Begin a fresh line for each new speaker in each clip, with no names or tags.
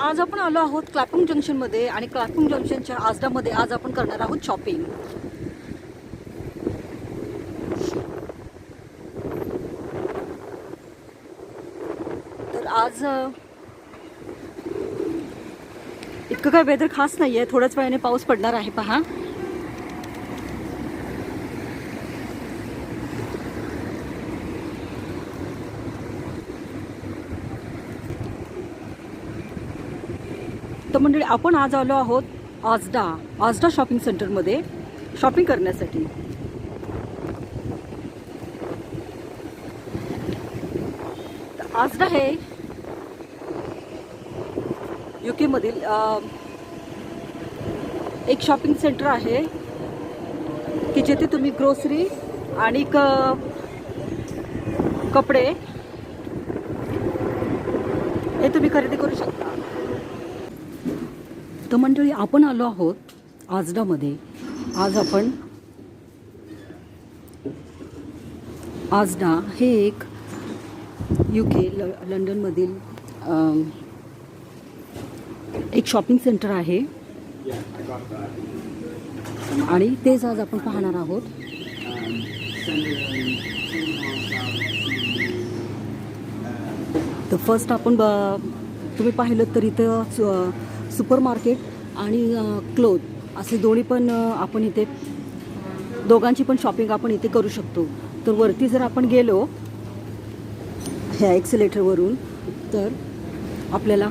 आज आपण आलो आहोत क्लापिंग जंक्शनमध्ये आणि क्लापिंग जंक्शनच्या आजडामध्ये आज आपण करणार आहोत शॉपिंग तर आज इतकं काय वेदर खास नाही आहे थोड्याच वेळाने पाऊस पडणार आहे पहा. मंडळी आपण आज आलो आहोत आजडा आजडा शॉपिंग सेंटरमध्ये शॉपिंग करण्यासाठी. आजडा हे युकेमधील एक शॉपिंग सेंटर आहे की जिथे तुम्ही ग्रोसरी आणि क- कपडे हे तुम्ही खरेदी करू शकता. तर मंडळी आपण आलो आहोत आजडामध्ये. आज आपण आजडा हे एक यू के ल लंडनमधील एक शॉपिंग सेंटर आहे. आणि तेच आज आपण पाहणार आहोत. तर फर्स्ट आपण ब तुम्ही पाहिलं तर इथं सुपरमार्केट सुपर मार्केट आणि क्लोथ असे दोन्ही पण आपण इथे दोघांची पण शॉपिंग आपण इथे करू शकतो. तर वरती जर आपण गेलो ह्या एक्सिलेटरवरून तर आपल्याला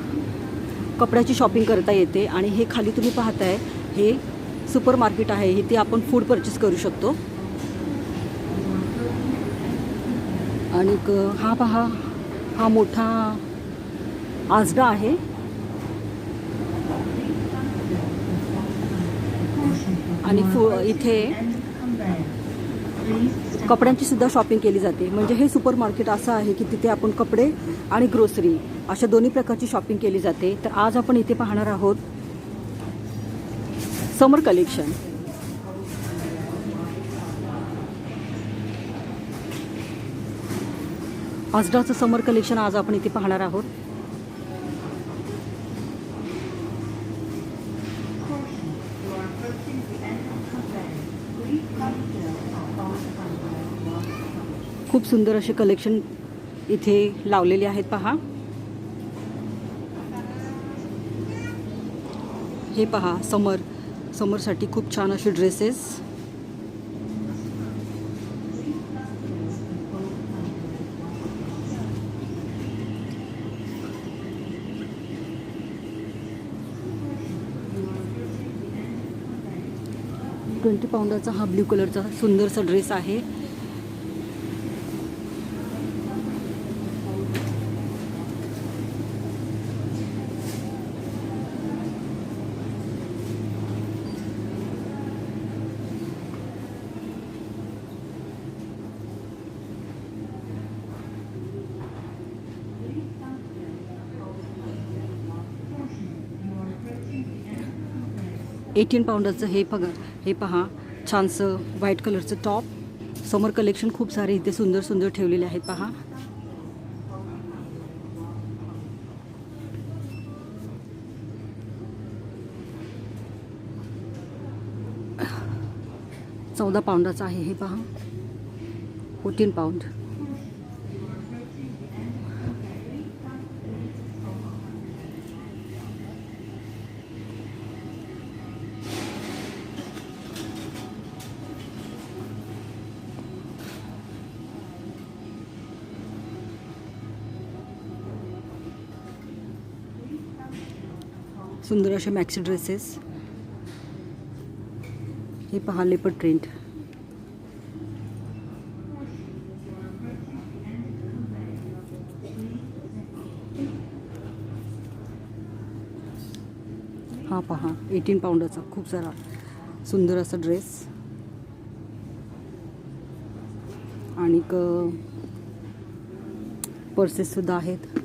कपड्याची शॉपिंग करता येते आणि हे खाली तुम्ही पाहताय हे सुपर मार्केट आहे. इथे आपण फूड परचेस करू शकतो. आणि हा पहा हा मोठा आजडा आहे. आणि फु इथे कपड्यांची सुद्धा शॉपिंग केली जाते. म्हणजे हे सुपर मार्केट असं आहे की तिथे आपण कपडे आणि ग्रोसरी अशा दोन्ही प्रकारची शॉपिंग केली जाते. तर आज आपण इथे पाहणार आहोत समर कलेक्शन आजडाचं समर कलेक्शन आज आपण इथे पाहणार आहोत. खूप सुंदर असे कलेक्शन इथे लावलेले आहेत पहा. हे पहा समर. समरसाठी खूप छान असे ड्रेसेस ट्वेंटी पाऊंडाचा हा ब्ल्यू कलरचा सुंदरसा ड्रेस आहे. एटीन पाऊंडाचं हे बघा हे पहा छानसं व्हाईट कलरचं टॉप समर कलेक्शन खूप सारे इथे सुंदर सुंदर ठेवलेले आहेत पहा. चौदा पाऊंडाचं आहे हे पहा. फोर्टीन पाऊंड सुंदर असे मॅक्सी ड्रेसेस हे पहा लेपड ट्रेंड हा पहा एटीन पाऊंडाचा खूप सारा सुंदर असा ड्रेस आणि पर्सेससुद्धा आहेत.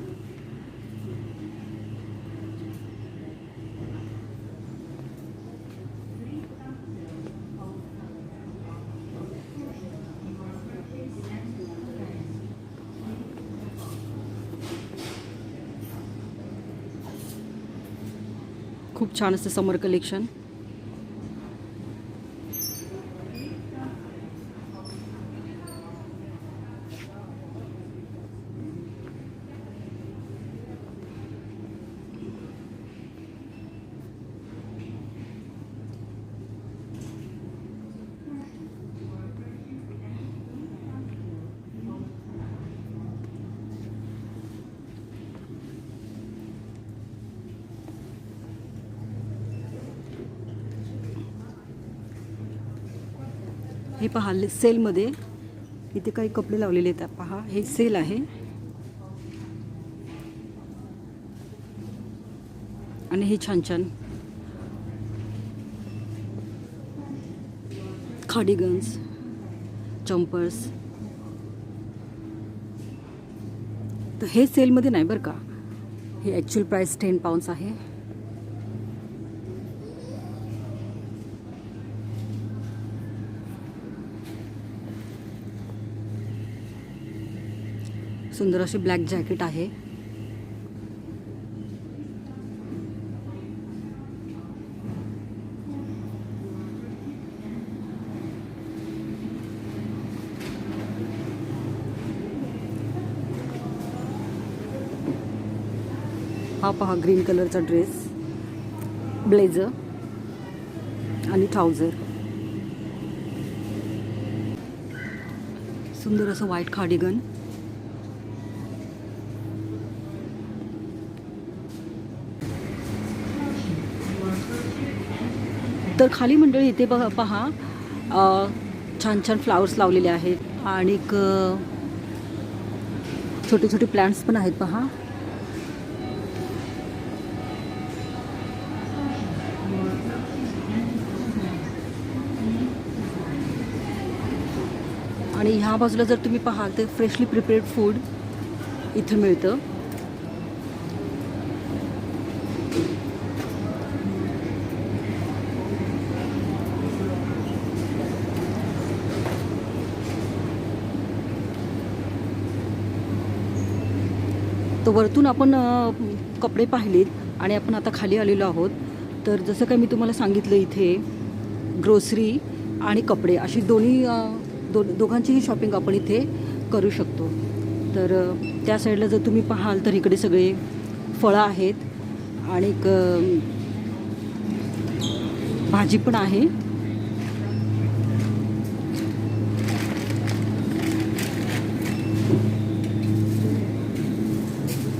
खूप छान असतं समर कलेक्शन. हे पहा सेलमध्ये इथे काही कपडे लावलेले आहेत. पहा हे सेल आहे. आणि हे छान छान. खाडीगन्स चंपर्स तर हे सेलमध्ये नाही बरं का? हे ॲक्च्युअल प्राईस टेन पाऊंड्स आहे. सुंदर अशी ब्लॅक जॅकेट आहे. हा पहा ग्रीन कलरचा ड्रेस ब्लेझर आणि ट्राउझर. सुंदर असं व्हाईट खाडीगन तर खाली मंडळी इथे बघा पहा छान छान फ्लावर्स लावलेले आहेत आणि छोटे छोटे प्लांट्स पण आहेत पहा. आणि ह्या बाजूला जर तुम्ही पाहाल तर फ्रेशली प्रिपेअर्ड फूड इथं मिळतं. तर वरतून आपण कपडे पाहिलेत आणि आपण आता खाली आलेलो आहोत. तर जसं काय मी तुम्हाला सांगितलं इथे ग्रोसरी आणि कपडे अशी दोन्ही दो दोघांचीही शॉपिंग आपण इथे करू शकतो. तर त्या साईडला जर तुम्ही पाहाल तर इकडे सगळे फळं आहेत आणि भाजी पण आहे.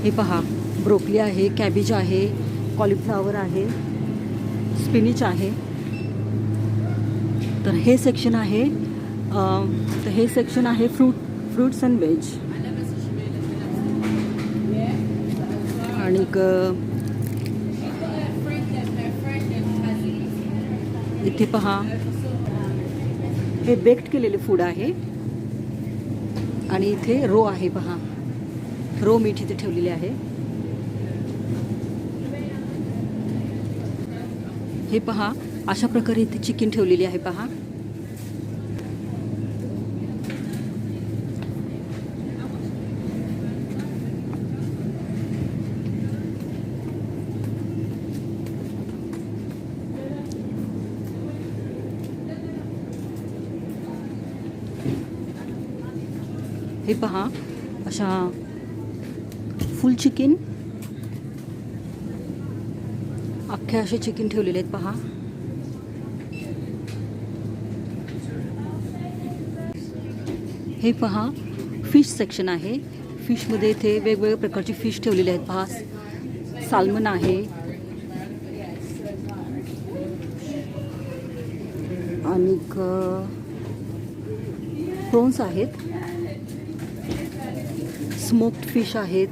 हे पहा ब्रोकली आहे कॅबेज आहे कॉलीफ्लावर आहे स्पिनिच आहे. तर हे सेक्शन आहे तर हे सेक्शन आहे फ्रूट फ्रूट्स अँड व्हेज आणि इथे पहा हे बेक्ड केलेले फूड आहे. आणि इथे रो आहे पहा. रो मीठ इथे ठेवलेले आहे. हे पहा अशा प्रकारे इथे चिकन ठेवलेली आहे पहा. हे पहा अशा फुल चिकन अख्खे असे चिकन ठेवलेले आहेत पहा. हे पहा फिश सेक्शन आहे. फिशमध्ये इथे वेगवेगळ्या प्रकारची फिश ठेवलेले आहेत पहा. साल्मन आहे. आणि प्रॉन्स आहेत. स्मोक्ड फिश आहेत.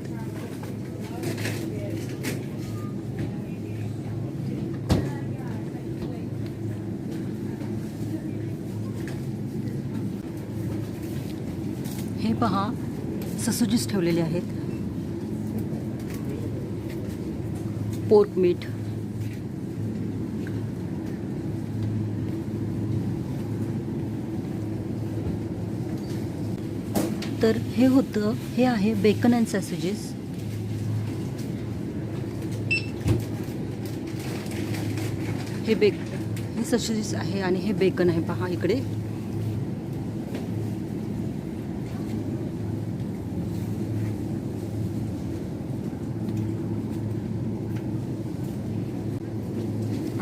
हे पहा ससुजीस ठेवलेले आहेत. पोर्क मीठ. तर हे होतं हे आहे बेकन अँड सॅसेजेस हे बेक हे सशीस आहे आणि हे बेकन आहे. पहा इकडे.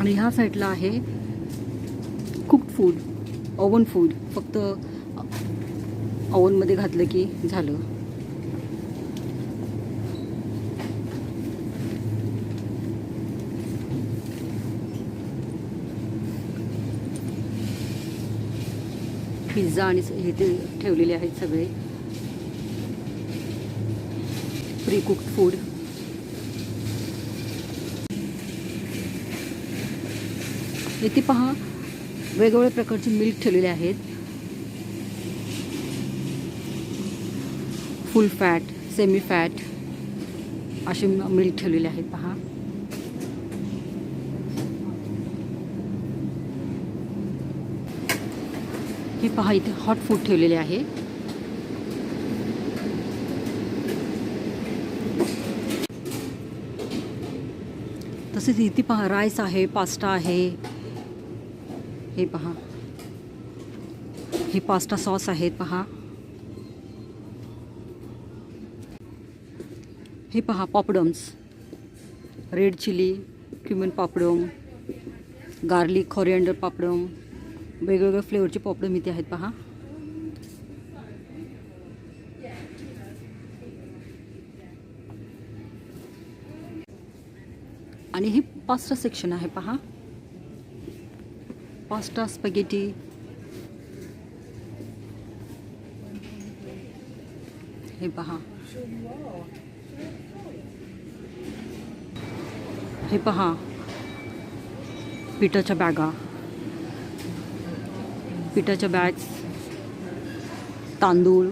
आणि ह्या साईडला आहे कुक्ड फूड ओवन फूड फक्त ओवनमध्ये घातलं की झालं. पिझ्झा आणि स- हे ते ठेवलेले आहेत सगळे. प्री कुक्ड फूड इथे पहा वेगवेगळ्या प्रकारचे मिल्क ठेवलेले आहेत. फुल फॅट सेमी फॅट असे मिल्क ठेवलेले आहेत पहा. हे पहा इथे हॉट फूड ठेवलेले आहे. तसेच इथे पहा राईस आहे पास्ता आहे. हे पहा. हे पास्ता सॉस आहेत पहा. हे पहा papadums red chilli cumin papadum garlic coriander papadum वेगवेगळ्या फ्लेवरचे पापडम इथे आहेत पहा. आणि हे पास्ता सेक्शन आहे पहा. पास्ता स्पगेटी हे पहा. हे पहा. पिठाच्या बॅगा. पिठाच्या बॅग्स. तांदूळ.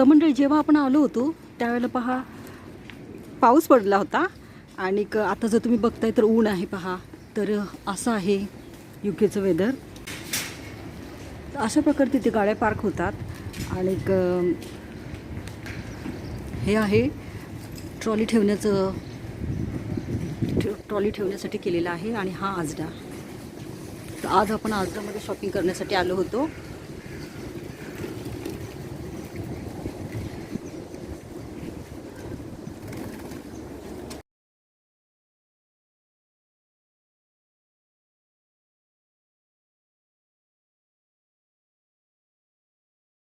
तर मंडळी जेव्हा आपण आलो होतो त्यावेळेला पहा पाऊस पडला होता. आणि आता जर तुम्ही बघताय तर ऊन आहे पहा. तर असं आहे यू केचं वेदर. अशा प्रकारे तिथे गाड्या पार्क होतात. आणि हे आहे ट्रॉली ठेवण्याचं ट्रॉली ठेवण्यासाठी केलेलं आहे. आणि हा आजडा. तर आज आपण आजडामध्ये शॉपिंग करण्यासाठी आलो होतो.